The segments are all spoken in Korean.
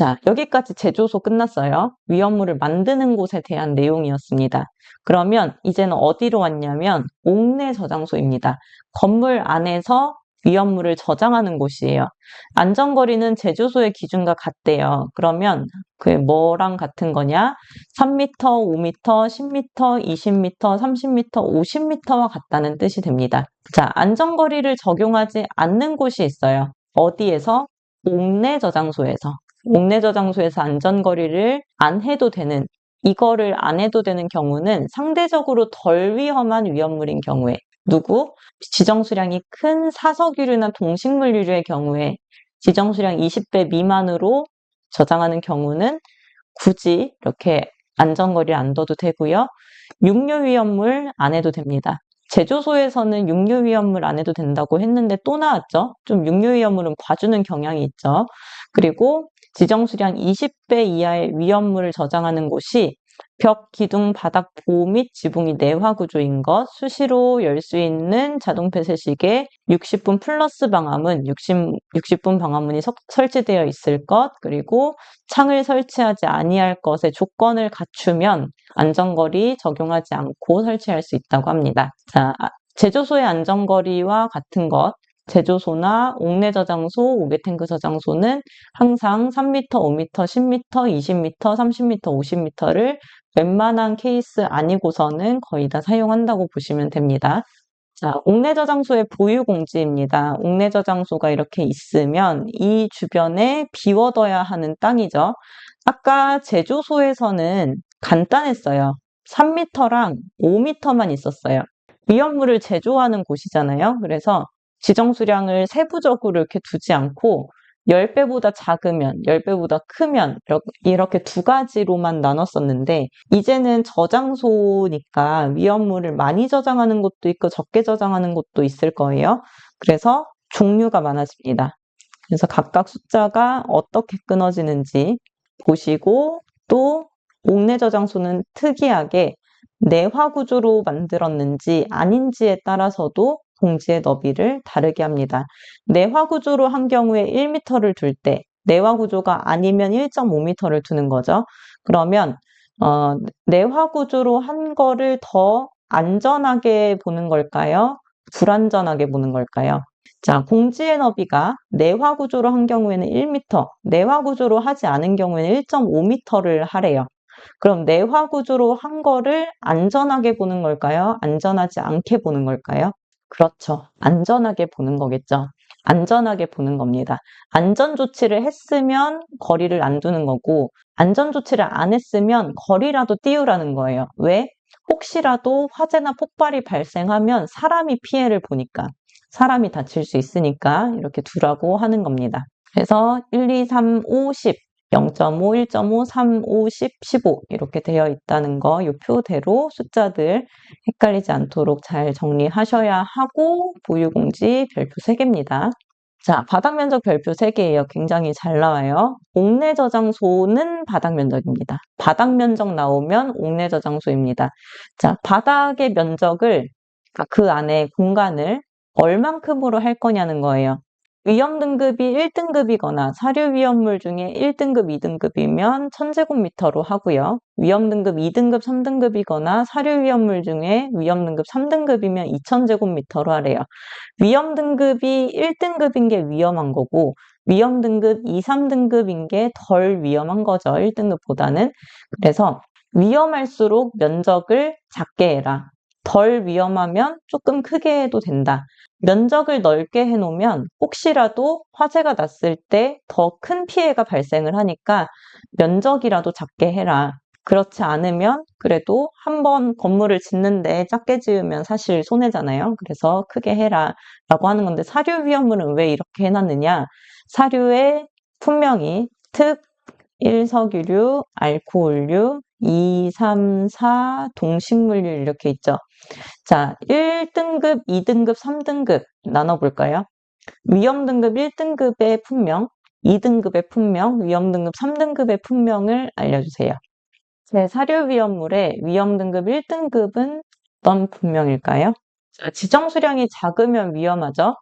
자, 여기까지 제조소 끝났어요. 위험물을 만드는 곳에 대한 내용이었습니다. 그러면 이제는 어디로 왔냐면 옥내 저장소입니다. 건물 안에서 위험물을 저장하는 곳이에요. 안전거리는 제조소의 기준과 같대요. 그러면 그 뭐랑 같은 거냐? 3m, 5m, 10m, 20m, 30m, 50m와 같다는 뜻이 됩니다. 자, 안전거리를 적용하지 않는 곳이 있어요. 어디에서? 옥내 저장소에서. 옥내 저장소에서 안전거리를 안 해도 되는 이거를 안 해도 되는 경우는 상대적으로 덜 위험한 위험물인 경우에 누구? 지정 수량이 큰 사석유류나 동식물 유류의 경우에 지정 수량 20배 미만으로 저장하는 경우는 굳이 이렇게 안전거리를 안 둬도 되고요. 육류 위험물 안 해도 됩니다. 제조소에서는 육류 위험물 안 해도 된다고 했는데 또 나왔죠. 좀 육류 위험물은 봐주는 경향이 있죠. 그리고 지정 수량 20배 이하의 위험물을 저장하는 곳이 벽, 기둥, 바닥, 보호 및 지붕이 내화 구조인 것, 수시로 열 수 있는 자동 폐쇄식에 60분 플러스 방화문, 60, 60분 방화문이 서, 설치되어 있을 것, 그리고 창을 설치하지 아니할 것의 조건을 갖추면 안전거리 적용하지 않고 설치할 수 있다고 합니다. 자, 아, 제조소의 안전거리와 같은 것, 제조소나 옥내 저장소, 오개탱크 저장소는 항상 3m, 5m, 10m, 20m, 30m, 50m를 웬만한 케이스 아니고서는 거의 다 사용한다고 보시면 됩니다. 자, 옥내 저장소의 보유 공지입니다. 옥내 저장소가 이렇게 있으면 이 주변에 비워둬야 하는 땅이죠. 아까 제조소에서는 간단했어요. 3m랑 5m만 있었어요. 위험물을 제조하는 곳이잖아요. 그래서 지정 수량을 세부적으로 이렇게 두지 않고 10배보다 작으면, 10배보다 크면 이렇게 두 가지로만 나눴었는데 이제는 저장소니까 위험물을 많이 저장하는 곳도 있고 적게 저장하는 곳도 있을 거예요. 그래서 종류가 많아집니다. 그래서 각각 숫자가 어떻게 끊어지는지 보시고 또 옥내 저장소는 특이하게 내화 구조로 만들었는지 아닌지에 따라서도 봉지의 너비를 다르게 합니다. 내화 구조로 한 경우에 1m를 둘 때, 내화 구조가 아니면 1.5m를 두는 거죠. 그러면 어, 내화 구조로 한 거를 더 안전하게 보는 걸까요? 불안전하게 보는 걸까요? 자, 공지의 너비가 내화 구조로 한 경우에는 1m, 내화 구조로 하지 않은 경우에는 1.5m를 하래요. 그럼 내화 구조로 한 거를 안전하게 보는 걸까요? 안전하지 않게 보는 걸까요? 그렇죠. 안전하게 보는 거겠죠. 안전하게 보는 겁니다. 안전 조치를 했으면 거리를 안 두는 거고, 안전 조치를 안 했으면 거리라도 띄우라는 거예요. 왜? 혹시라도 화재나 폭발이 발생하면 사람이 피해를 보니까, 사람이 다칠 수 있으니까 이렇게 두라고 하는 겁니다. 그래서 1, 2, 3, 5, 10 0.5, 1.5, 3, 5, 10, 15 이렇게 되어 있다는 거 이 표대로 숫자들 헷갈리지 않도록 잘 정리하셔야 하고 보유공지 별표 3개입니다. 자, 바닥 면적 별표 3개예요. 굉장히 잘 나와요. 옥내 저장소는 바닥 면적입니다. 바닥 면적 나오면 옥내 저장소입니다. 자, 바닥의 면적을 그 안에 공간을 얼만큼으로 할 거냐는 거예요. 위험 등급이 1등급이거나 사료 위험물 중에 1등급, 2등급이면 1000제곱미터로 하고요. 위험 등급 2등급, 3등급이거나 사료 위험물 중에 위험 등급 3등급이면 2000제곱미터로 하래요. 위험 등급이 1등급인 게 위험한 거고 위험 등급 2, 3등급인 게 덜 위험한 거죠. 1등급보다는. 그래서 위험할수록 면적을 작게 해라. 덜 위험하면 조금 크게 해도 된다. 면적을 넓게 해놓으면 혹시라도 화재가 났을 때 더 큰 피해가 발생을 하니까 면적이라도 작게 해라. 그렇지 않으면 그래도 한 번 건물을 짓는데 작게 지으면 사실 손해잖아요. 그래서 크게 해라 라고 하는 건데 사료 위험물은 왜 이렇게 해놨느냐. 사료에 분명히 특, 1석유류, 알코올류, 2, 3, 4 동식물류 이렇게 있죠. 자, 1등급, 2등급, 3등급 나눠볼까요? 위험 등급 1등급의 품명, 2등급의 품명, 위험 등급 3등급의 품명을 알려주세요. 제 사료 위험물의 위험 등급 1등급은 어떤 품명일까요? 지정 수량이 작으면 위험하죠.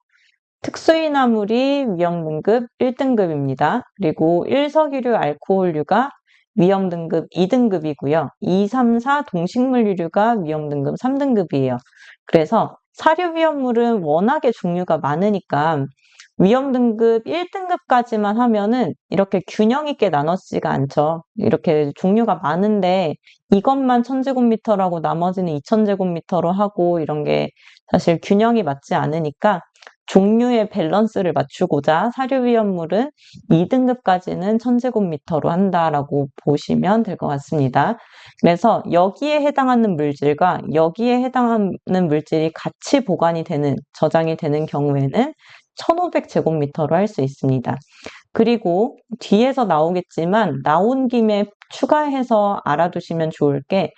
특수인화물이 위험 등급 1등급입니다. 그리고 일석이류 알코올류가 위험 등급 2등급이고요. 2, 3, 4 동식물 유류가 위험 등급 3등급이에요. 그래서 사료 위험물은 워낙에 종류가 많으니까 위험 등급 1등급까지만 하면은 이렇게 균형 있게 나눠지지가 않죠. 이렇게 종류가 많은데 이것만 1000제곱미터라고 나머지는 2000제곱미터로 하고 이런 게 사실 균형이 맞지 않으니까 종류의 밸런스를 맞추고자 사료 위험물은 2등급까지는 1000제곱미터로 한다라고 보시면 될 것 같습니다. 그래서 여기에 해당하는 물질과 여기에 해당하는 물질이 같이 보관이 되는, 저장이 되는 경우에는 1500제곱미터로 할 수 있습니다. 그리고 뒤에서 나오겠지만 나온 김에 추가해서 알아두시면 좋을 게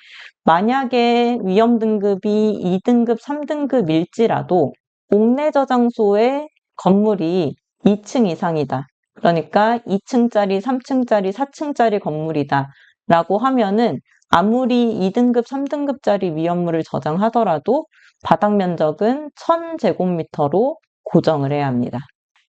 만약에 위험 등급이 2등급, 3등급일지라도 옥내 저장소의 건물이 2층 이상이다. 그러니까 2층짜리, 3층짜리, 4층짜리 건물이다. 라고 하면은 아무리 2등급, 3등급짜리 위험물을 저장하더라도 바닥 면적은 1000제곱미터로 고정을 해야 합니다.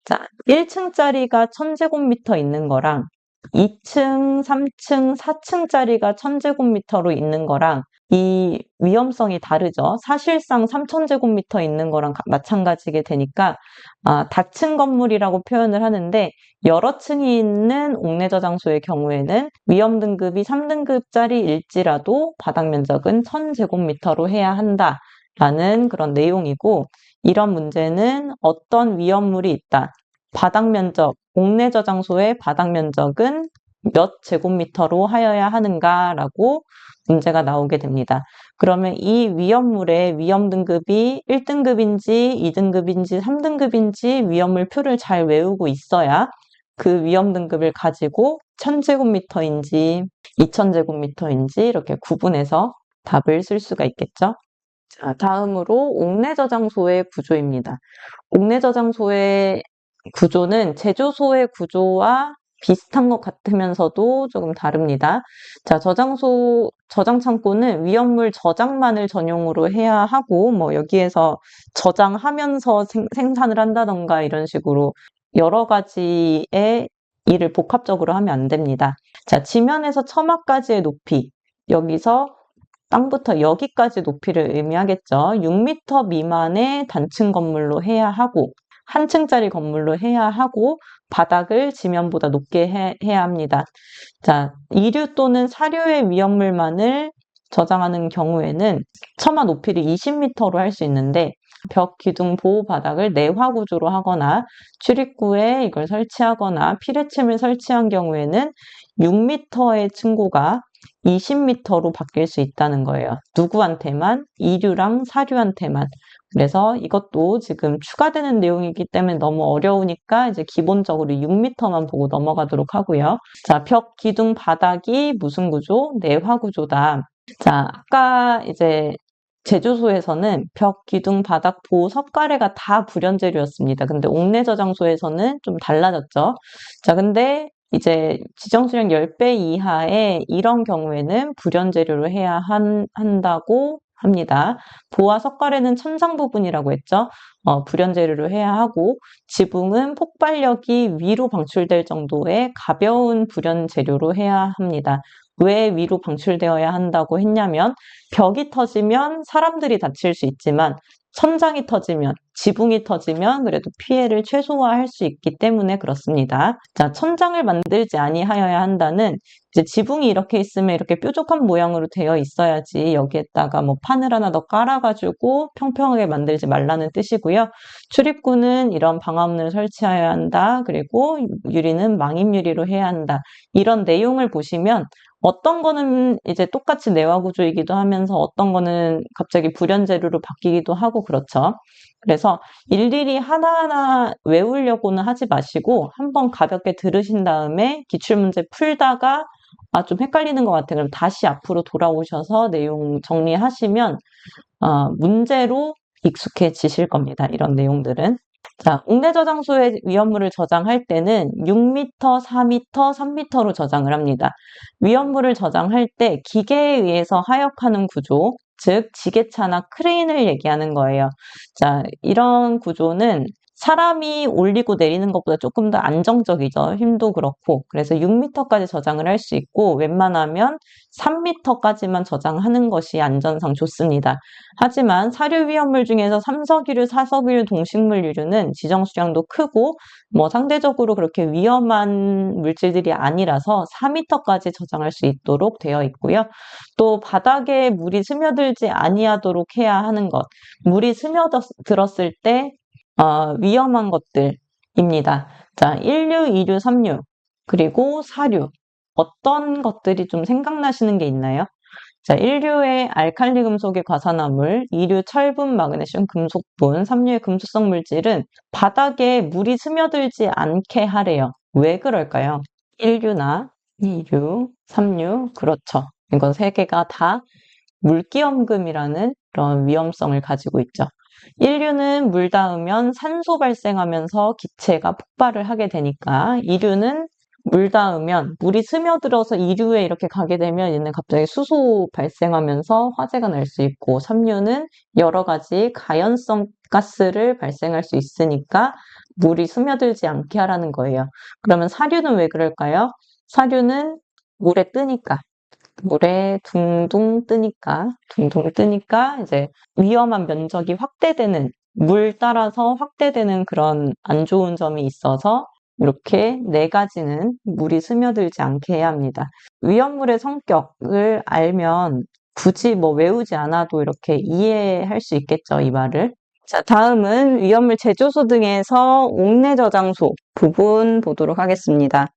자, 1층짜리가 1000제곱미터 있는 거랑 2층, 3층, 4층짜리가 1000제곱미터로 있는 거랑 이 위험성이 다르죠. 사실상 3000제곱미터 있는 거랑 마찬가지게 되니까 아, 다층 건물이라고 표현을 하는데 여러 층이 있는 옥내 저장소의 경우에는 위험 등급이 3등급짜리일지라도 바닥 면적은 1000제곱미터로 해야 한다라는 그런 내용이고 이런 문제는 어떤 위험물이 있다. 바닥 면적, 옥내 저장소의 바닥 면적은 몇 제곱미터로 하여야 하는가라고 문제가 나오게 됩니다. 그러면 이 위험물의 위험 등급이 1등급인지 2등급인지 3등급인지 위험물 표를 잘 외우고 있어야 그 위험 등급을 가지고 1000제곱미터인지 2000제곱미터인지 이렇게 구분해서 답을 쓸 수가 있겠죠. 자, 다음으로 옥내 저장소의 구조입니다. 옥내 저장소의 구조는 제조소의 구조와 비슷한 것 같으면서도 조금 다릅니다. 자, 저장소, 저장 창고는 위험물 저장만을 전용으로 해야 하고, 뭐, 여기에서 저장하면서 생, 생산을 한다던가 이런 식으로 여러 가지의 일을 복합적으로 하면 안 됩니다. 자, 지면에서 처마까지의 높이. 여기서 땅부터 여기까지 높이를 의미하겠죠. 6m 미만의 단층 건물로 해야 하고, 한 층짜리 건물로 해야 하고, 바닥을 지면보다 높게 해, 해야 합니다. 자, 이류 또는 사료의 위험물만을 저장하는 경우에는 처마 높이를 20m로 할 수 있는데 벽 기둥 보호 바닥을 내화 구조로 하거나 출입구에 이걸 설치하거나 피레침을 설치한 경우에는 6m의 층고가 20m로 바뀔 수 있다는 거예요. 누구한테만? 이류랑 사료한테만. 그래서 이것도 지금 추가되는 내용이기 때문에 너무 어려우니까 이제 기본적으로 6m만 보고 넘어가도록 하고요. 자, 벽, 기둥, 바닥이 무슨 구조? 내화 구조다. 자, 아까 이제 제조소에서는 벽, 기둥, 바닥, 보호, 석가래가 다 불연재료였습니다. 근데 옥내 저장소에서는 좀 달라졌죠. 자, 근데 이제 지정 수량 10배 이하의 이런 경우에는 불연재료로 해야 한, 한다고 합니다. 보와 석가래는 천장 부분이라고 했죠. 어, 불연재료로 해야 하고 지붕은 폭발력이 위로 방출될 정도의 가벼운 불연재료로 해야 합니다. 왜 위로 방출되어야 한다고 했냐면 벽이 터지면 사람들이 다칠 수 있지만 천장이 터지면, 지붕이 터지면 그래도 피해를 최소화할 수 있기 때문에 그렇습니다. 자, 천장을 만들지 아니하여야 한다는 이제 지붕이 이렇게 있으면 이렇게 뾰족한 모양으로 되어 있어야지 여기에다가 뭐 판을 하나 더 깔아가지고 평평하게 만들지 말라는 뜻이고요. 출입구는 이런 방화문을 설치해야 한다. 그리고 유리는 망임 유리로 해야 한다. 이런 내용을 보시면 어떤 거는 이제 똑같이 내화 구조이기도 하면서 어떤 거는 갑자기 불연재료로 바뀌기도 하고 그렇죠. 그래서 일일이 하나하나 외우려고는 하지 마시고 한번 가볍게 들으신 다음에 기출문제 풀다가 아, 좀 헷갈리는 것 같아. 그럼 다시 앞으로 돌아오셔서 내용 정리하시면 어, 문제로 익숙해지실 겁니다. 이런 내용들은. 자, 옥내 저장소에 위험물을 저장할 때는 6m, 4m, 3m로 저장을 합니다. 위험물을 저장할 때 기계에 의해서 하역하는 구조, 즉 지게차나 크레인을 얘기하는 거예요. 자, 이런 구조는 사람이 올리고 내리는 것보다 조금 더 안정적이죠. 힘도 그렇고. 그래서 6m까지 저장을 할 수 있고 웬만하면 3m까지만 저장하는 것이 안전상 좋습니다. 하지만 사료 위험물 중에서 삼석유류, 사석유류, 동식물유류는 지정 수량도 크고 뭐 상대적으로 그렇게 위험한 물질들이 아니라서 4m까지 저장할 수 있도록 되어 있고요. 또 바닥에 물이 스며들지 아니하도록 해야 하는 것. 물이 스며들었을 때 어, 위험한 것들입니다. 자, 1류, 2류, 3류, 그리고 4류. 어떤 것들이 좀 생각나시는 게 있나요? 자, 1류의 알칼리 금속의 과산화물, 2류 철분, 마그네슘, 금속분, 3류의 금수성 물질은 바닥에 물이 스며들지 않게 하래요. 왜 그럴까요? 1류나 2류, 3류, 그렇죠. 이건 세 개가 다 물기염금이라는 그런 위험성을 가지고 있죠. 1류는 물 닿으면 산소 발생하면서 기체가 폭발을 하게 되니까 2류는 물 닿으면 물이 스며들어서 2류에 이렇게 가게 되면 얘는 갑자기 수소 발생하면서 화재가 날 수 있고 3류는 여러 가지 가연성 가스를 발생할 수 있으니까 물이 스며들지 않게 하라는 거예요. 그러면 사류는 왜 그럴까요? 사류는 물에 뜨니까 물에 둥둥 뜨니까 둥둥 뜨니까 이제 위험한 면적이 확대되는 물 따라서 확대되는 그런 안 좋은 점이 있어서 이렇게 네 가지는 물이 스며들지 않게 해야 합니다. 위험물의 성격을 알면 굳이 뭐 외우지 않아도 이렇게 이해할 수 있겠죠, 이 말을. 자, 다음은 위험물 제조소 등에서 옥내 저장소 부분 보도록 하겠습니다.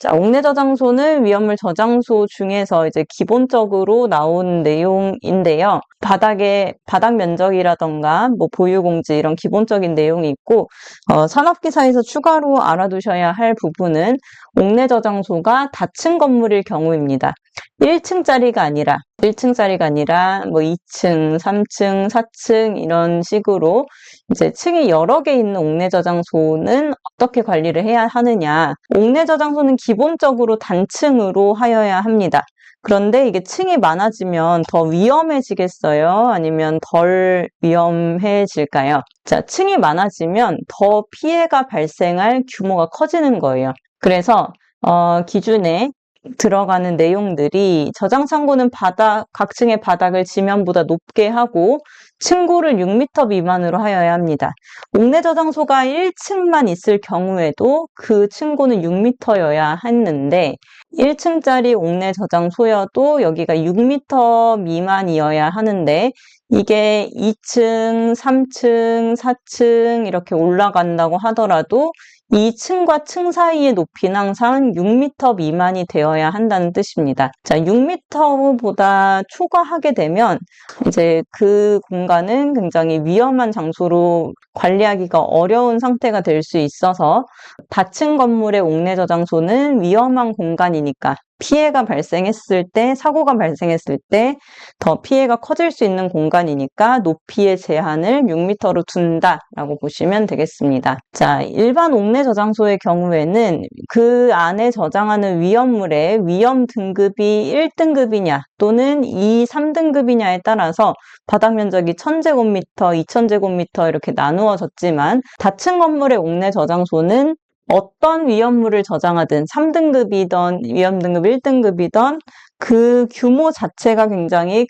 자, 옥내 저장소는 위험물 저장소 중에서 이제 기본적으로 나온 내용인데요. 바닥에 바닥 면적이라던가 뭐 보유 공지 이런 기본적인 내용이 있고 어, 산업 기사에서 추가로 알아두셔야 할 부분은 옥내 저장소가 닫힌 건물일 경우입니다. 1층짜리가 아니라 1층짜리가 아니라 뭐 2층, 3층, 4층 이런 식으로 이제 층이 여러 개 있는 옥내 저장소는 어떻게 관리를 해야 하느냐. 옥내 저장소는 기본적으로 단층으로 하여야 합니다. 그런데 이게 층이 많아지면 더 위험해지겠어요? 아니면 덜 위험해질까요? 자, 층이 많아지면 더 피해가 발생할 규모가 커지는 거예요. 그래서 어, 기준에 들어가는 내용들이 저장 창고는 바닥, 각 층의 바닥을 지면보다 높게 하고 층고를 6m 미만으로 하여야 합니다. 옥내 저장소가 1층만 있을 경우에도 그 층고는 6m여야 했는데 1층짜리 옥내 저장소여도 여기가 6m 미만이어야 하는데 이게 2층, 3층, 4층 이렇게 올라간다고 하더라도 이 층과 층 사이의 높이는 항상 6m 미만이 되어야 한다는 뜻입니다. 자, 6m보다 초과하게 되면 이제 그 공간은 굉장히 위험한 장소로 관리하기가 어려운 상태가 될 수 있어서 닫힌 건물의 옥내 저장소는 위험한 공간이니까 피해가 발생했을 때, 사고가 발생했을 때 더 피해가 커질 수 있는 공간이니까 높이의 제한을 6m로 둔다라고 보시면 되겠습니다. 자, 일반 옥내 저장소의 경우에는 그 안에 저장하는 위험물의 위험 등급이 1등급이냐 또는 2, 3등급이냐에 따라서 바닥 면적이 1000제곱미터, 2000제곱미터 이렇게 나누어졌지만 닫힌 건물의 옥내 저장소는 어떤 위험물을 저장하든 3등급이던 위험 등급 1등급이던 그 규모 자체가 굉장히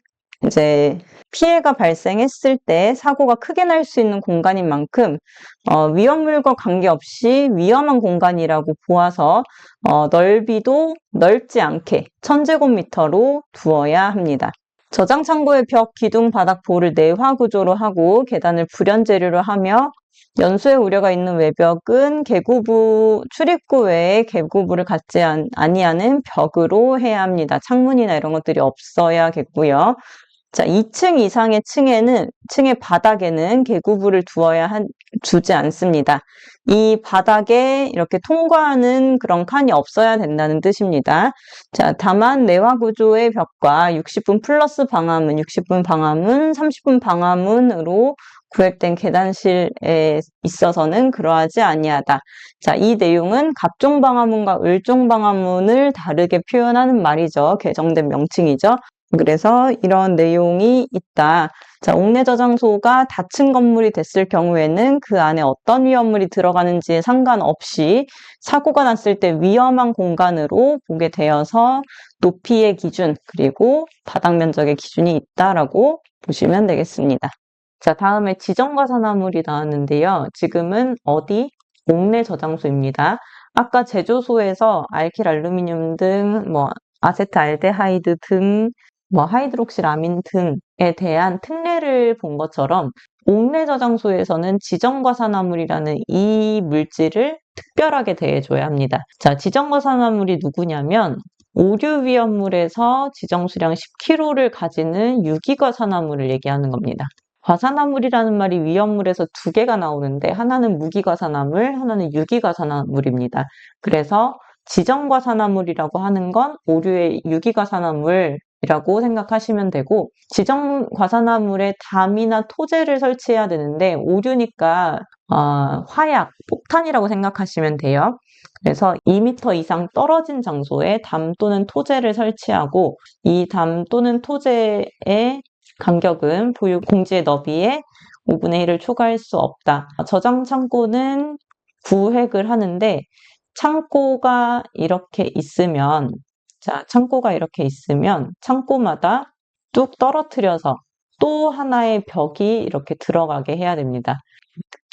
이제 피해가 발생했을 때 사고가 크게 날 수 있는 공간인 만큼 어, 위험물과 관계없이 위험한 공간이라고 보아서 어, 넓이도 넓지 않게 1000제곱미터로 두어야 합니다. 저장 창고의 벽, 기둥, 바닥, 볼을 내화 구조로 하고 계단을 불연 재료로 하며 연수의 우려가 있는 외벽은 개구부 출입구 외에 개구부를 갖지 안, 아니하는 벽으로 해야 합니다. 창문이나 이런 것들이 없어야겠고요. 자, 2층 이상의 층에는 층의 바닥에는 개구부를 두어야 한, 두지 않습니다. 이 바닥에 이렇게 통과하는 그런 칸이 없어야 된다는 뜻입니다. 자, 다만 내화 구조의 벽과 60분 플러스 방화문, 60분 방화문, 30분 방화문으로 구획된 계단실에 있어서는 그러하지 아니하다. 자, 이 내용은 갑종 방화문과 을종 방화문을 다르게 표현하는 말이죠. 개정된 명칭이죠. 그래서 이런 내용이 있다. 자, 옥내 저장소가 닫힌 건물이 됐을 경우에는 그 안에 어떤 위험물이 들어가는지에 상관없이 사고가 났을 때 위험한 공간으로 보게 되어서 높이의 기준 그리고 바닥 면적의 기준이 있다라고 보시면 되겠습니다. 자, 다음에 지정과산화물이 나왔는데요. 지금은 어디? 옥내 저장소입니다. 아까 제조소에서 알킬 알루미늄 등, 뭐, 아세트 알데하이드 등, 뭐, 하이드록시라민 등에 대한 특례를 본 것처럼 옥내 저장소에서는 지정과산화물이라는 이 물질을 특별하게 대해줘야 합니다. 자, 지정과산화물이 누구냐면 오류 위험물에서 지정 수량 10kg를 가지는 유기과산화물을 얘기하는 겁니다. 과산화물이라는 말이 위험물에서 두 개가 나오는데 하나는 무기과산화물, 하나는 유기과산화물입니다. 그래서 지정과산화물이라고 하는 건 오류의 유기과산화물이라고 생각하시면 되고 지정과산화물에 담이나 토제를 설치해야 되는데 오류니까 어, 화약, 폭탄이라고 생각하시면 돼요. 그래서 2m 이상 떨어진 장소에 담 또는 토제를 설치하고 이 담 또는 토제의 간격은 보유 공지의 너비에 5분의 1을 초과할 수 없다. 저장 창고는 구획을 하는데 창고가 이렇게 있으면 자, 창고가 이렇게 있으면 창고마다 뚝 떨어뜨려서 또 하나의 벽이 이렇게 들어가게 해야 됩니다.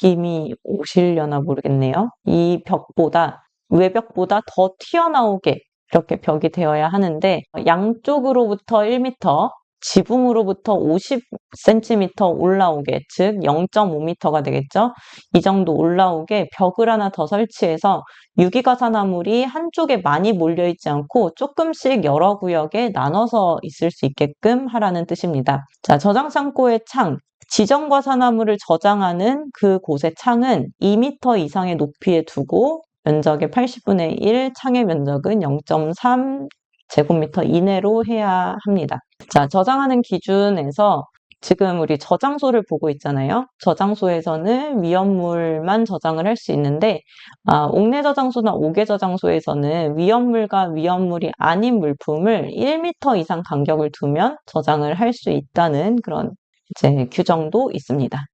느낌이 오시려나 모르겠네요. 이 벽보다 외벽보다 더 튀어나오게 이렇게 벽이 되어야 하는데 양쪽으로부터 1m, 지붕으로부터 50cm 올라오게, 즉 0.5m가 되겠죠. 이 정도 올라오게 벽을 하나 더 설치해서 유기가사나물이 한쪽에 많이 몰려있지 않고 조금씩 여러 구역에 나눠서 있을 수 있게끔 하라는 뜻입니다. 자, 저장 창고의 창, 지정과사나물을 저장하는 그 곳의 창은 2m 이상의 높이에 두고 면적의 80분의 1, 창의 면적은 0.3 제곱미터 이내로 해야 합니다. 자, 저장하는 기준에서 지금 우리 저장소를 보고 있잖아요. 저장소에서는 위험물만 저장을 할 수 있는데 아, 옥내 저장소나 옥외 저장소에서는 위험물과 위험물이 아닌 물품을 1m 이상 간격을 두면 저장을 할 수 있다는 그런 이제 규정도 있습니다.